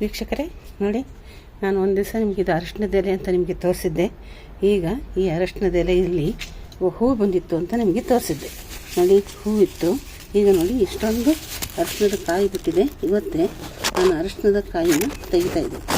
ವೀಕ್ಷಕರೇ, ನೋಡಿ, ನಾನು ಒಂದು ದಿವಸ ನಿಮಗೆ ಇದು ಅರಶಿನದ ಎಲೆ ಅಂತ ನಿಮಗೆ ತೋರಿಸಿದ್ದೆ. ಈಗ ಈ ಅರಶಿನದ ಎಲೆ ಇಲ್ಲಿ ಹೂ ಬಂದಿತ್ತು ಅಂತ ನಿಮಗೆ ತೋರಿಸಿದ್ದೆ. ನೋಡಿ, ಹೂ ಇತ್ತು. ಈಗ ನೋಡಿ, ಇಷ್ಟೊಂದು ಅರಶಿನದ ಕಾಯಿ ಬಿಟ್ಟಿದೆ. ಇವತ್ತೇ ನಾನು ಅರಶಿನದ ಕಾಯಿನ ತೆಗಿತಾ ಇದ್ದೆ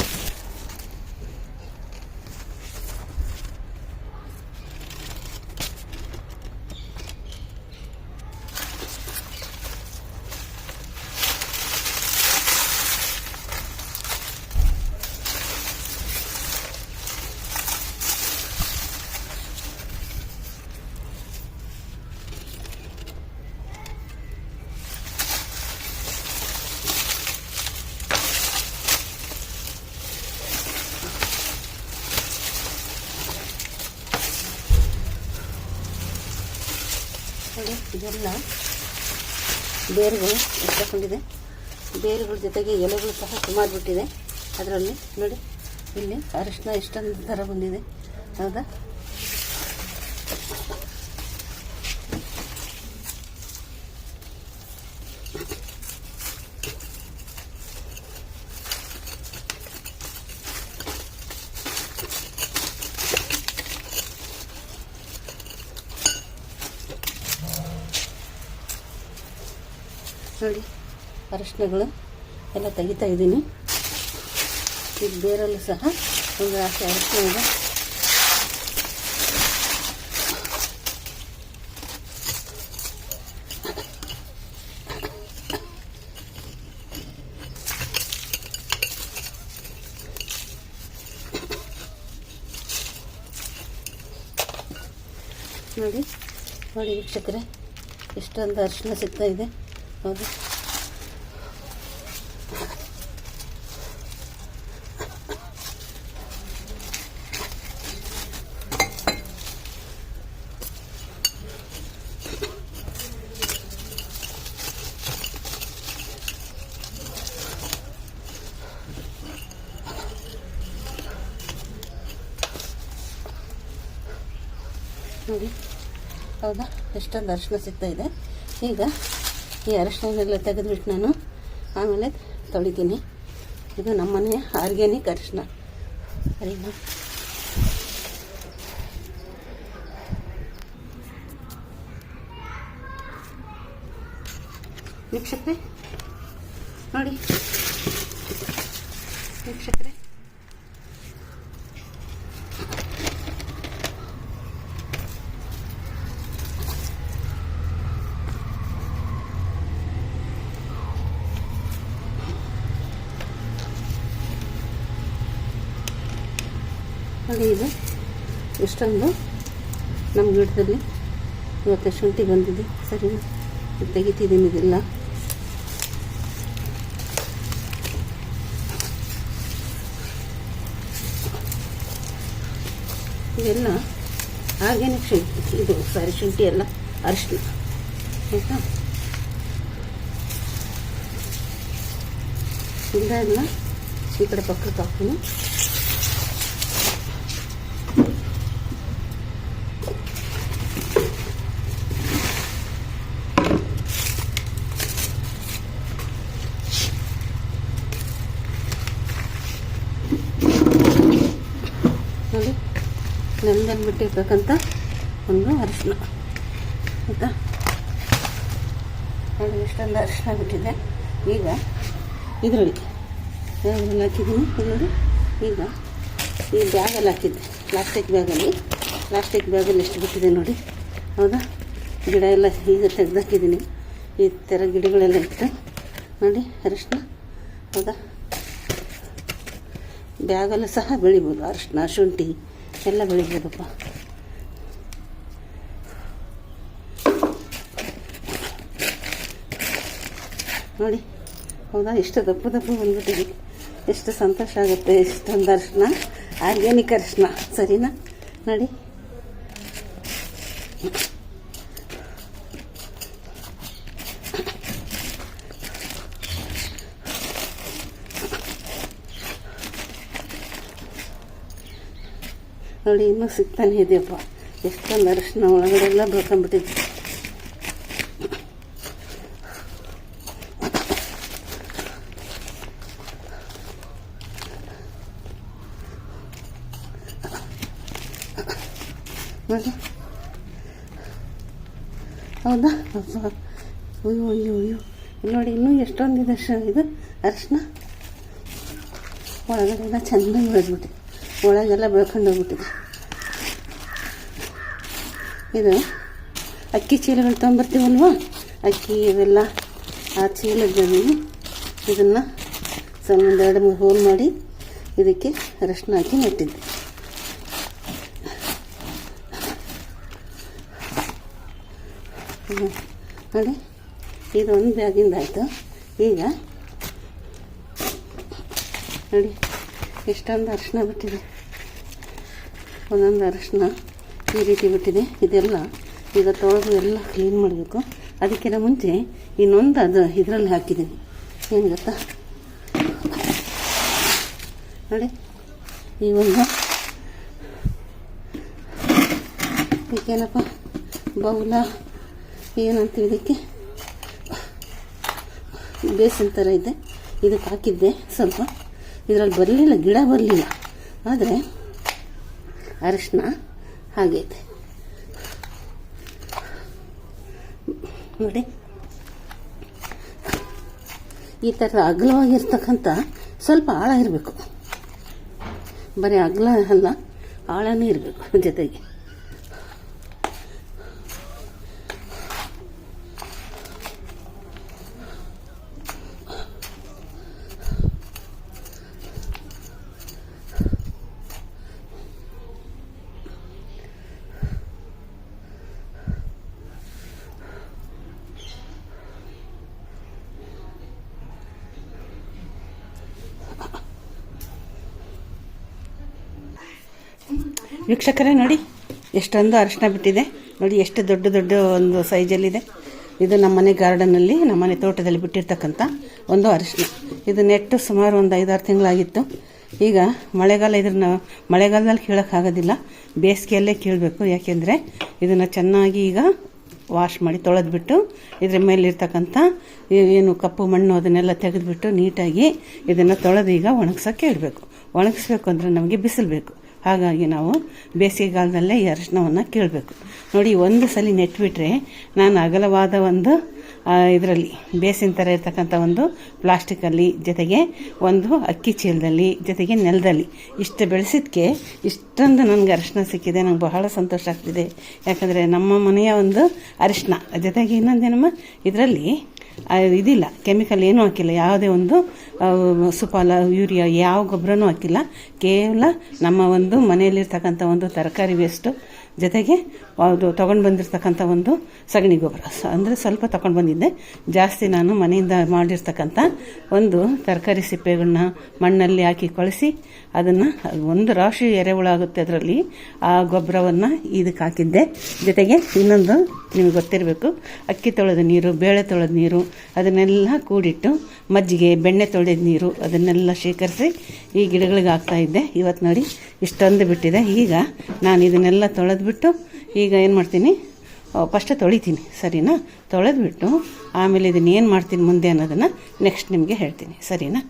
ನೋಡಿ ಇದೆಲ್ಲ ಬೇರುಗಳು ಎತ್ತಕೊಂಡಿದೆ ಬೇರುಗಳ ಜೊತೆಗೆ ಎಲೆಗಳು ಸಹ ಸುಮಾರು ಬಿಟ್ಟಿದೆ. ಅದರಲ್ಲಿ ನೋಡಿ, ಇಲ್ಲಿ ಅರಿಶಿನ ಇಷ್ಟೊಂದು ಥರ ಬಂದಿದೆ. ಹೌದಾ? ನೋಡಿ ಅರಿಶಿನಗಳು ಎಲ್ಲ ತೆಗಿತಾ ಇದ್ದೀನಿ. ಈಗ ಬೇರಲ್ಲೂ ಸಹ ಒಂದು ರಾಶಿ ಅರಿಶಿನ ಇದೆ ನೋಡಿ ನೋಡಿ ವೀಕ್ಷಕರೇ, ಎಷ್ಟೊಂದು ಅರಿಶಿನ ಸಿಗ್ತಾ ನೋಡಿ. ಹೌದಾ? ಎಷ್ಟೊಂದು ಅರಿಶಿನ ಇದೆ. ಈಗ ಈ ಅರಿಶಿನೆಲ್ಲ ತೆಗೆದುಬಿಟ್ಟು ನಾನು ಆಮೇಲೆ ತೊಳಿತೀನಿ. ಇದು ನಮ್ಮನೆಯ ಆರ್ಗ್ಯಾನಿಕ್ ಅರಿಶಿನ. ಸರಿನಾ? ವೀಕ್ಷಕ್ರೆ ನೋಡಿ. ವೀಕ್ಷಕರೇ ನೋಡಿ ಇದು. ಎಷ್ಟೊಂದು ನಮ್ಮ ಗಿಡದಲ್ಲಿ ಇವತ್ತು ಶುಂಠಿ ಬಂದಿದೆ. ಸರಿ ತೆಗಿತಿದ್ದೀನಿ ಇದೆಲ್ಲ. ಇದೆಲ್ಲ ಆರ್ಗ್ಯಾನಿಕ್ ಶುಂಠಿ, ಇದು ಸಾರಿ ಶುಂಠಿ ಎಲ್ಲ ಅರಿಶಿನ ಆಯಿತಾ? ಇದೆಲ್ಲ ಈ ಕಡೆ ಪಕ್ಕಕ್ಕೆ ಹಾಕ್ತೀನಿ ನೋಡಿ ಬಿಟ್ಟಿರ್ತಕ್ಕಂಥ ಒಂದು ಅರಿಶಿನ ಆಯಿತಾ? ಅದು ಇಷ್ಟೊಂದು ಅರಿಶಿನ ಬಿಟ್ಟಿದೆ. ಈಗ ಇದರಲ್ಲಿ ಯಾವ್ದ್ರಲ್ಲಿ ಹಾಕಿದ್ದೀನಿ. ನೋಡಿ ಈಗ ಈ ಬ್ಯಾಗಲ್ಲಿ ಹಾಕಿದ್ದೆ. ಪ್ಲಾಸ್ಟಿಕ್ ಬ್ಯಾಗಲ್ಲಿ ಪ್ಲಾಸ್ಟಿಕ್ ಬ್ಯಾಗಲ್ಲಿ ಎಷ್ಟು ಬಿಟ್ಟಿದೆ ನೋಡಿ. ಹೌದಾ? ಗಿಡ ಎಲ್ಲ ಈಗ ತೆಗೆದಾಕಿದ್ದೀನಿ. ಈ ಥರ ಗಿಡಗಳೆಲ್ಲ ಇತ್ತು. ನೋಡಿ, ಅರಿಶಿನ. ಹೌದಾ? ಬ್ಯಾಗಲ್ಲೂ ಸಹ ಬೆಳಿಬೋದು. ಅರಿಶಿನ, ಶುಂಠಿ ಎಲ್ಲ ಬೆಳಿಬೋದಪ್ಪ. ನೋಡಿ, ಹೌದಾ? ಎಷ್ಟು ದಪ್ಪ ದಪ್ಪ ಬಂದ್ಬಿಟ್ಟಿದೆ. ಎಷ್ಟು ಸಂತೋಷ ಆಗುತ್ತೆ, ಇಷ್ಟೊಂದು ಅರ್ಶನ. ಆರ್ಗ್ಯಾನಿಕ್ ಅರ್ಶನ. ಸರಿನಾ? ನೋಡಿ. ನೋಡಿ ಇನ್ನೂ ಸಿಗ್ತಾನೆ ಇದೆಯಪ್ಪ ಎಷ್ಟೊಂದು ಅರಿಶಿನ ಒಳಗಡೆಲ್ಲ ಬೆಳ್ಕೊಂಬಿಟ್ಟಿದ್ವಿ ನೋಡಿ ಹೌದಾ ಅಯ್ಯೋ ಅಯ್ಯೋ ಅಯ್ಯೋ ನೋಡಿ ಇನ್ನೂ ಎಷ್ಟೊಂದಿದೆ ಇದು ಅರಿಶಿನ ಒಳಗಡೆ ಎಲ್ಲ ಚೆಂದ ಬೆಳೆದ್ಬಿಟ್ಟು ಒಳಗೆಲ್ಲ ಬೆಳ್ಕೊಂಡು ಹೋಗ್ಬಿಟ್ಟಿದೆ. ಇದು ಅಕ್ಕಿ ಚೀಲಗಳು ತೊಗೊಂಬರ್ತೀವಲ್ವ? ಅಕ್ಕಿ ಇವೆಲ್ಲ ಆ ಚೀಲದಲ್ಲಿ ಇದನ್ನು ಸ್ವಲ್ಪ ಎರಡು ಮೂರು ಹೋಲ್ ಮಾಡಿ ಇದಕ್ಕೆ ಅರಶಿನ ಹಾಕಿ ನೆಟ್ಟಿದ್ದೆ. ನೋಡಿ ಇದು ಒಂದು ಬ್ಯಾಗಿಂದ ಆಯಿತು ಈಗ ನೋಡಿ ಎಷ್ಟೊಂದು ಅರಿಶಿನ ಬಿಟ್ಟಿದೆ. ಒಂದೊಂದು ಅರಿಶಿನ ಈ ರೀತಿ ಬಿಟ್ಟಿದೆ. ಇದೆಲ್ಲ ಈಗ ತೊಳೆದು ಎಲ್ಲ ಕ್ಲೀನ್ ಮಾಡಬೇಕು. ಅದಕ್ಕಿಂತ ಮುಂಚೆ ಇನ್ನೊಂದು ಅದು ಇದರಲ್ಲಿ ಹಾಕಿದ್ದೀನಿ ಏನು ಗೊತ್ತಾ? ನೋಡಿ, ಈ ಒಂದು ಇದಕ್ಕೇನಪ್ಪ ಬೌಲ ಏನಂತೀವಿ ಇದಕ್ಕೆ? ಬೇಸಿನ ಥರ ಇದೆ. ಇದಕ್ಕೆ ಹಾಕಿದ್ದೆ ಸ್ವಲ್ಪ. ಇದರಲ್ಲಿ ಬರಲಿಲ್ಲ, ಗಿಡ ಬರಲಿಲ್ಲ. ಆದರೆ ಅರಶಿನ ಹಾಗೈತೆ. ನೋಡಿ. ಈ ಥರ ಅಗಲವಾಗಿರ್ತಕ್ಕಂಥ ಸ್ವಲ್ಪ ಆಳ ಇರಬೇಕು. ಬರೀ ಅಗಲ ಅಲ್ಲ, ಆಳನೇ ಇರಬೇಕು ಜೊತೆಗೆ. ವೀಕ್ಷಕರೇ, ನೋಡಿ, ಎಷ್ಟೊಂದು ಅರಿಶಿನ ಬಿಟ್ಟಿದೆ. ನೋಡಿ, ಎಷ್ಟು ದೊಡ್ಡ ದೊಡ್ಡ ಒಂದು ಸೈಜಲ್ಲಿದೆ. ಇದು ನಮ್ಮನೆ ಗಾರ್ಡನ್ನಲ್ಲಿ ನಮ್ಮನೆ ತೋಟದಲ್ಲಿ ಬಿಟ್ಟಿರ್ತಕ್ಕಂಥ ಒಂದು ಅರಿಶಿನ ಇದು ನೆಟ್ಟು ಸುಮಾರು ಒಂದು ಐದಾರು ತಿಂಗಳಾಗಿತ್ತು. ಈಗ ಮಳೆಗಾಲ ಇದನ್ನ, ಮಳೆಗಾಲದಲ್ಲಿ ಕೀಳೋಕ್ಕಾಗೋದಿಲ್ಲ. ಬೇಸಿಗೆಯಲ್ಲೇ ಕೀಳಬೇಕು. ಯಾಕೆಂದರೆ ಇದನ್ನು ಚೆನ್ನಾಗಿ ಈಗ ವಾಶ್ ಮಾಡಿ ತೊಳೆದ್ಬಿಟ್ಟು, ಇದ್ರ ಮೇಲಿರ್ತಕ್ಕಂಥ ಏನು ಕಪ್ಪು ಮಣ್ಣು ಅದನ್ನೆಲ್ಲ ತೆಗೆದುಬಿಟ್ಟು ನೀಟಾಗಿ ಇದನ್ನು ತೊಳೆದು ಈಗ ಒಣಗ್ಸೋಕ್ಕೆ ಇಡಬೇಕು. ಒಣಗಿಸ್ಬೇಕು ಅಂದರೆ ನಮಗೆ ಬಿಸಿಲು ಬೇಕು ಹಾಗಾಗಿ ನಾವು ಬೇಸಿಗೆಗಾಲದಲ್ಲೇ ಈ ಅರಿಶಿನವನ್ನು ಕೀಳಬೇಕು. ನೋಡಿ, ಒಂದು ಸಲ ನೆಟ್ಬಿಟ್ರೆ ನಾನು ಅಗಲವಾದ ಒಂದು ಇದರಲ್ಲಿ ಬೇಸಿನ ಥರ ಇರ್ತಕ್ಕಂಥ ಒಂದು ಪ್ಲಾಸ್ಟಿಕಲ್ಲಿ ಜೊತೆಗೆ ಒಂದು ಅಕ್ಕಿ ಚೀಲದಲ್ಲಿ ಜೊತೆಗೆ ನೆಲದಲ್ಲಿ ಇಷ್ಟು ಬೆಳೆಸಿದ್ಕೆ ಇಷ್ಟೊಂದು ನನಗೆ ಅರಿಶಿನ ಸಿಕ್ಕಿದೆ, ನಂಗೆ ಬಹಳ ಸಂತೋಷ ಆಗ್ತಿದೆ. ಯಾಕಂದರೆ ನಮ್ಮ ಮನೆಯ ಒಂದು ಅರಿಶಿನ ಜೊತೆಗೆ ಇನ್ನೊಂದೇನಮ್ಮ, ಇದರಲ್ಲಿ ಇದಿಲ್ಲ, ಕೆಮಿಕಲ್ ಏನೂ ಹಾಕಿಲ್ಲ, ಯಾವುದೇ ಒಂದು ಸುಪಾಲ ಯೂರಿಯಾ ಯಾವ ಗೊಬ್ಬರನೂ ಹಾಕಿಲ್ಲ. ಕೇವಲ ನಮ್ಮ ಒಂದು ಮನೆಯಲ್ಲಿರ್ತಕ್ಕಂಥ ಒಂದು ತರಕಾರಿ ವೇಸ್ಟು ಜೊತೆಗೆ ಅದು ತೊಗೊಂಡು ಬಂದಿರತಕ್ಕಂಥ ಒಂದು ಸಗಣಿ ಗೊಬ್ಬರ. ಅಂದರೆ ಸ್ವಲ್ಪ ತೊಗೊಂಡು ಬಂದಿದ್ದೆ. ಜಾಸ್ತಿ ನಾನು ಮನೆಯಿಂದ ಮಾಡಿರ್ತಕ್ಕಂಥ ಒಂದು ತರಕಾರಿ ಸಿಪ್ಪೆಗಳನ್ನ ಮಣ್ಣಲ್ಲಿ ಹಾಕಿ ಕೊಳೆಸಿ ಅದನ್ನು ಒಂದು ರಾಶಿ ಎರೆಹುಳ ಆಗುತ್ತೆ ಅದರಲ್ಲಿ ಆ ಗೊಬ್ಬರವನ್ನು ಇದಕ್ಕೆ ಹಾಕಿದ್ದೆ. ಜೊತೆಗೆ ಇನ್ನೊಂದು ನಿಮಗೆ ಗೊತ್ತಿರಬೇಕು. ಅಕ್ಕಿ ತೊಳೆದ ನೀರು, ಬೇಳೆ ತೊಳೆದ ನೀರು, ಅದನ್ನೆಲ್ಲ ಕೂಡಿಟ್ಟು ಮಜ್ಜಿಗೆ, ಬೆಣ್ಣೆ ತೊಳೆದ ನೀರು ಅದನ್ನೆಲ್ಲ ಶೇಖರಿಸಿ ಈ ಗಿಡಗಳಿಗೆ ಹಾಕ್ತಾ ಇದ್ದೆ. ಇವತ್ತು ನೋಡಿ ಇಷ್ಟೊಂದು ಬಿಟ್ಟಿದೆ. ಈಗ ನಾನು ಇದನ್ನೆಲ್ಲ ತೊಳೆದ್ಬಿಟ್ಟು ಈಗ ಏನು ಮಾಡ್ತೀನಿ? ಫಸ್ಟ್ ತೊಳಿತೀನಿ, ಸರಿನಾ? ತೊಳೆದ್ಬಿಟ್ಟು ಆಮೇಲೆ ಇದನ್ನು ಏನು ಮಾಡ್ತೀನಿ ಮುಂದೆ ಅನ್ನೋದನ್ನು ನೆಕ್ಸ್ಟ್ ನಿಮಗೆ ಹೇಳ್ತೀನಿ, ಸರಿನಾ?